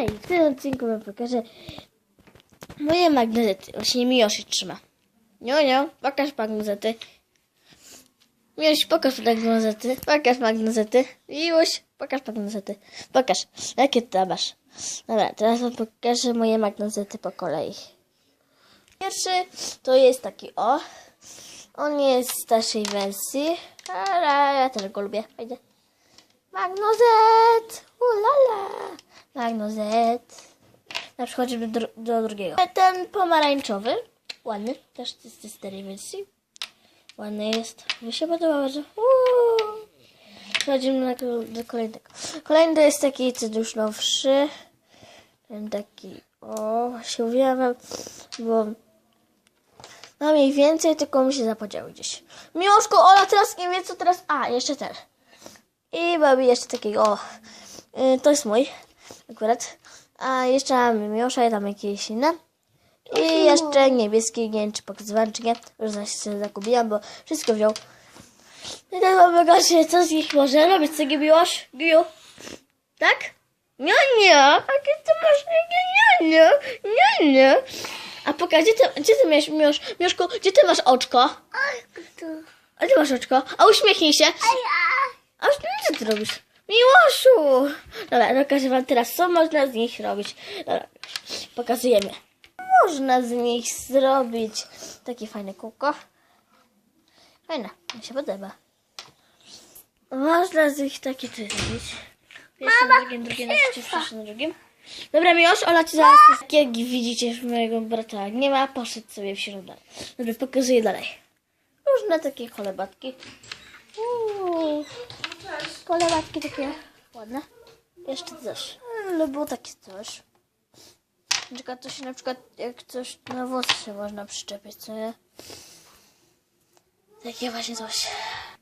Hej, w tym odcinku wam pokażę moje magnezety. Właśnie Miłosz trzyma. Nie, nie, pokaż magnezety. Miłosz, pokaż magnezety. Pokaż magnezety. Miłosz, pokaż magnezety. Pokaż, jakie ty masz. Dobra, teraz wam pokażę moje magnezety po kolei. Pierwszy to jest taki o. On jest z starszej wersji, ale ja też go lubię. Fajnie. Magnozet! Ulala! Magnozet. Na przykład do, dru- do drugiego. Ten pomarańczowy. Ładny. Też z starej wersji. Ładny jest. Mi się podoba. Uuu. Przechodzimy do kolejnego. Kolejny to jest taki co już nowszy. Ten taki. O, się wam, bo no mniej więcej, tylko mi się zapodziały gdzieś. Miłoszko, Ola teraz nie wie co teraz. A, jeszcze ten. I mamy jeszcze takiego. O, y, to jest mój akurat. A jeszcze mamy Miłosza i tam jakieś inne. I jeszcze niebieski, nie wiem czy pokazywałem czy nie. Już zaś się zakupiłam, bo wszystko wziął. I teraz mam pokażę, co z nich może robić. Co Miłosz? Giu? Tak? Nie, nie. Jakie ty masz? Nie, nie, nie. Nie, nie. A pokaż, gdzie ty, gdzie ty miałeś, Miłosz? Miłoszku, gdzie ty masz oczko? A ty masz oczko? A uśmiechnij się. A co ty robisz? Miłoszu! Dobra, pokażę wam teraz, co można z nich robić. Dobra, pokazujemy. Można z nich zrobić takie fajne kółko. Fajne, mi się podoba. Można z nich takie coś zrobić. Pierwsze na drugim, pierwsze na drugim. Dobra, Miłosz, Ola ci zaraz, jak widzicie, że mojego brata nie ma, poszedł sobie w środę. Dobra, pokazuję dalej. Różne takie cholebatki. Uuu. Kolebatki takie ładne. Jeszcze coś. Ale było takie coś. Na przykład to się na przykład jak coś na włosy się można przyczepić, co nie? Takie właśnie coś.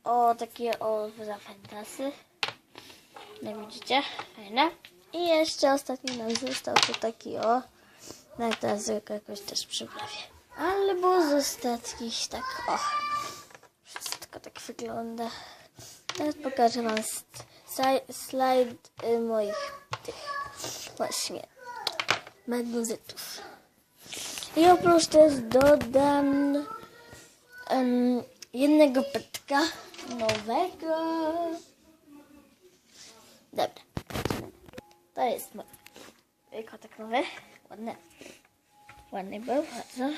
O, takie o fantasy. Jak widzicie, fajne. I jeszcze ostatni nam został to taki o. No i teraz jakoś też przyprawię. Ale było z ostatnich tak o. Wszystko tak wygląda. Teraz pokażę Wam slajd y, moich tych właśnie magnezytów. I oprócz też dodam em, jednego petka nowego. Dobra. To jest mój kotek nowy. Ładny. Ładny był, bardzo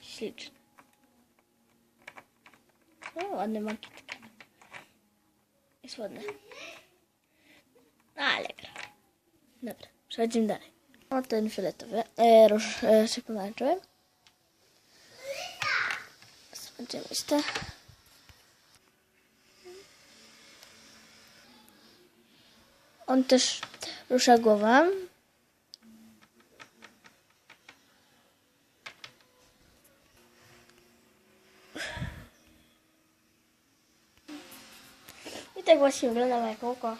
śliczny. O, ładny makietkę. Jest ładny. No, ale gra. Dobra, przechodzimy dalej. O, ten fioletowy, e, róż, e, czy pomarańczowy. Zobaczymy jeszcze. On też rusza głową. Tak właśnie wygląda moje kółko.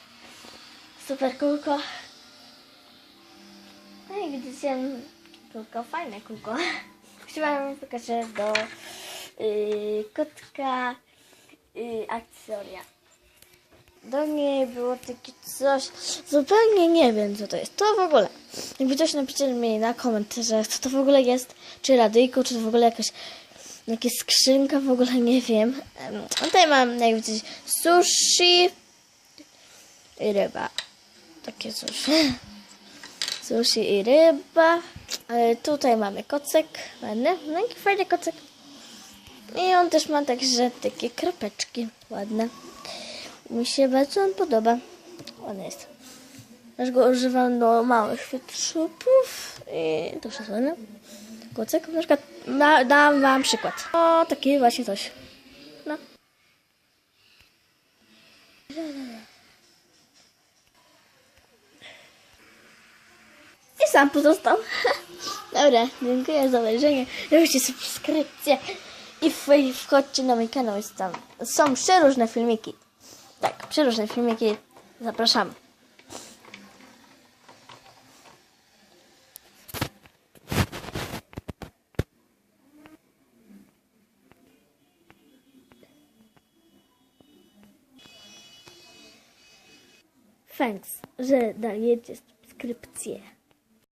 Super kółko. No i widzicie, kółko, fajne kółko. Chciałam pokażę do yy, kotka yy, akcesoria. Do niej było takie coś, zupełnie nie wiem co to jest. To w ogóle. Jakby coś napiszcie mi na komentarze, co to w ogóle jest. Czy radyjko, czy to w ogóle jakaś jakaś skrzynka, w ogóle nie wiem. Tutaj mam, jak widzicie, sushi i ryba. Takie coś. Sushi i ryba. E, Tutaj mamy kocek. Ładny. No jaki fajny kocek. I on też ma także takie kropeczki. Ładne. Mi się bardzo on podoba. Ładny jest. Też go używam do małych wytrzupów. I to wszystko ładne. Kocek. Na przykład da, dam wam przykład. O, taki właśnie coś. No. I sam pozostał. Dobra, dziękuję za obejrzenie. Róbcie subskrypcję i wchodźcie na mój kanał. Jest tam, są przeróżne filmiki. Tak, przeróżne filmiki. Zapraszam. Thanks, że dajecie subskrypcję.